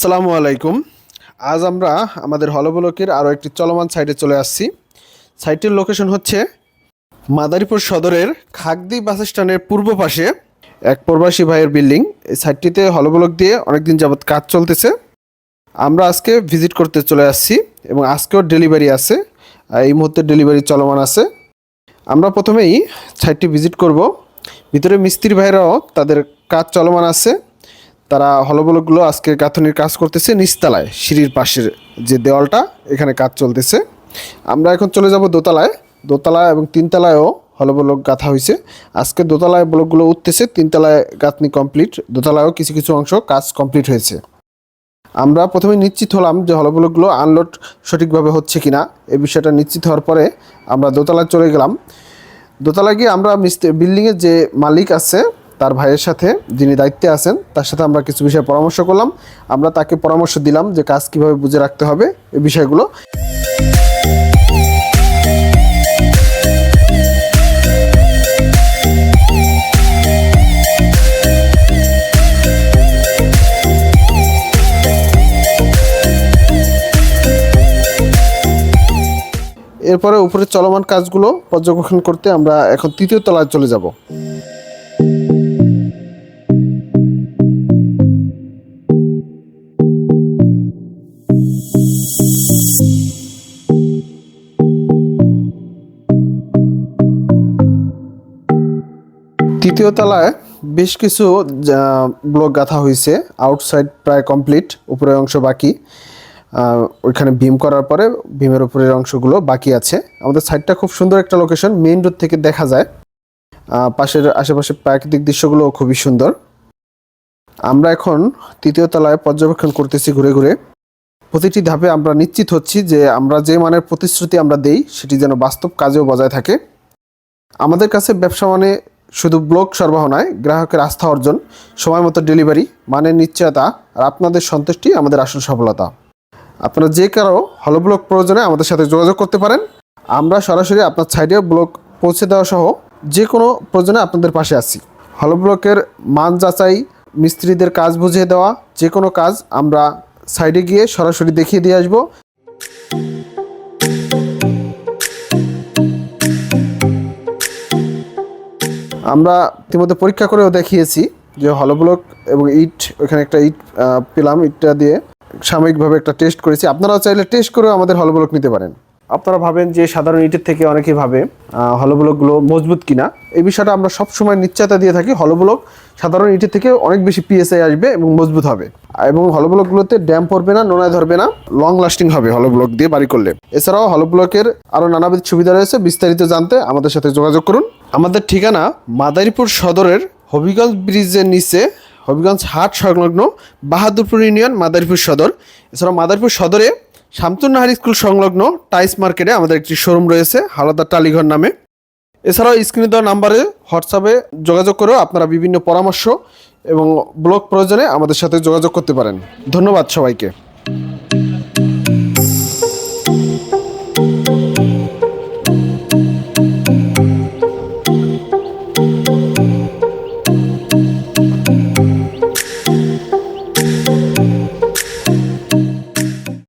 আসসালামু আলাইকুম। আজ আমরা আমাদের হলবলকের আরও একটি চলমান সাইটে চলে আসছি। সাইটের লোকেশন হচ্ছে মাদারীপুর সদরের খাগদি বাস স্ট্যান্ডের পূর্ব পাশে এক প্রবাসী ভাইয়ের বিল্ডিং। এই সাইটটিতে হলবলক দিয়ে অনেকদিন যাবৎ কাজ চলতেছে। আমরা আজকে ভিজিট করতে চলে আসছি এবং আজকেও ডেলিভারি আছে। এই মুহূর্তে ডেলিভারি চলমান আছে। আমরা প্রথমেই সাইটটি ভিজিট করব। ভিতরে মিস্ত্রি ভাইরাও তাদের কাজ চলমান আছে। তারা হলবলকগুলো আজকে গাঁথনির কাজ করতেছে, নিচতলায়, সিঁড়ির পাশের যে দেওয়ালটা, এখানে কাজ চলতেছে। আমরা এখন চলে যাব দোতলায়। দোতলা এবং তিনতলায়ও হলবলক গাঁথা হয়েছে আজকে দোতলায় ব্লকগুলো উঠতেছে, তিনতলায় গাঁথনি কমপ্লিট। দোতলায়ও কিছু কিছু অংশ কাজ কমপ্লিট হয়েছে। আমরা প্রথমে নিশ্চিত হলাম যে হলবলকগুলো আনলোড সঠিকভাবে হচ্ছে কিনা। এই বিষয়টা নিশ্চিত হওয়ার পরে আমরা দোতলায় চলে গেলাম। দোতলায় গিয়ে আমরা বিল্ডিংয়ের যে মালিক আছে তার ভাইয়ের সাথে যিনি দায়িত্বে আছেন, তার সাথে আমরা কিছু বিষয়ে পরামর্শ করলাম। আমরা তাকে পরামর্শ দিলাম যে কাজ কীভাবে বুঝে রাখতে হবে এই বিষয়গুলো। এরপরে উপরে চলমান কাজগুলো পর্যবেক্ষণ করতে আমরা এখন তৃতীয় তলায় চলে যাব। তৃতীয় তলায় বেশ কিছু ব্লক গাঁথা হয়েছে আউটসাইড প্রায় কমপ্লিট উপরের অংশ বাকি। ওইখানে ভীম করার পরে ভীমের উপরের অংশগুলো বাকি আছে। আমাদের সাইডটা খুব সুন্দর একটা লোকেশন মেইন রোড থেকে দেখা যায়। পাশের আশেপাশে প্রাকৃতিক দৃশ্যগুলো খুবই সুন্দর। আমরা এখন তৃতীয় তলায় পর্যবেক্ষণ করতেছি ঘুরে ঘুরে। প্রতিটি ধাপে আমরা নিশ্চিত হচ্ছি যে আমরা যে মানের প্রতিশ্রুতি আমরা দেই, সেটি যেন বাস্তব কাজেও বজায় থাকে। আমাদের কাছে ব্যবসা মানে শুধু ব্লক সরবরাহ নয়, গ্রাহকের আস্থা অর্জন, সময় মতো ডেলিভারি, মানের নিশ্চয়তা আর আপনাদের সন্তুষ্টি আমাদের আসল সফলতা। আপনারা যে কারও হলো ব্লক প্রয়োজনে আমাদের সাথে যোগাযোগ করতে পারেন। আমরা সরাসরি আপনার সাইডে ব্লক পৌঁছে দেওয়া সহ যে কোনো প্রয়োজনে আপনাদের পাশে আছি। হলো ব্লকের মান যাচাই, মিস্ত্রিদের কাজ বুঝিয়ে দেওয়া, যে কোনো কাজ আমরা সাইডে গিয়ে সরাসরি দেখিয়ে দিয়ে আসব। আমরা ইতিমধ্যে পরীক্ষা করেও দেখিয়েছি যে হলো ব্লক এবং ইট, ওখানে একটা ইট পেলাম ইটটা দিয়ে সাময়িকভাবে একটা টেস্ট করেছি। আপনারাও চাইলে টেস্ট করেও আমাদের হলো ব্লক নিতে পারেন। আপনারা ভাবেন যে সাধারণ ইটের থেকে অনেকেই ভাবে আহ, হলো ব্লকগুলো মজবুত কিনা। এই বিষয়টা আমরা সবসময় নিশ্চয়তা দিয়ে থাকি হলো ব্লক সাধারণ ইটের থেকে অনেক বেশি পিএসআই আসবে এবং মজবুত হবে। এবং হলো ব্লকগুলোতে ড্যাম পড়বে না নোনায় ধরবে না লং লাস্টিং হবে হলো ব্লক দিয়ে বাড়ি করলে। এছাড়াও হলো ব্লকের আরও নানাবিধ সুবিধা রয়েছে বিস্তারিত জানতে আমাদের সাথে যোগাযোগ করুন। আমাদের ঠিকানা মাদারীপুর সদরের হবিগঞ্জ ব্রিজের নিচে হবিগঞ্জ হাট সংলগ্ন বাহাদুরপুর ইউনিয়ন মাদারীপুর সদর। এছাড়াও মাদারীপুর সদরে শামতুন্নাহার স্কুল সংলগ্ন টাইস মার্কেটে আমাদের একটি শোরুম রয়েছে, হালাদার টালিঘর নামে। এছাড়াও স্ক্রিনে দেওয়া নাম্বারে হোয়াটসঅ্যাপে যোগাযোগ করেও আপনারা বিভিন্ন পরামর্শ এবং ব্লগ প্রয়োজনে আমাদের সাথে যোগাযোগ করতে পারেন। ধন্যবাদ সবাইকে।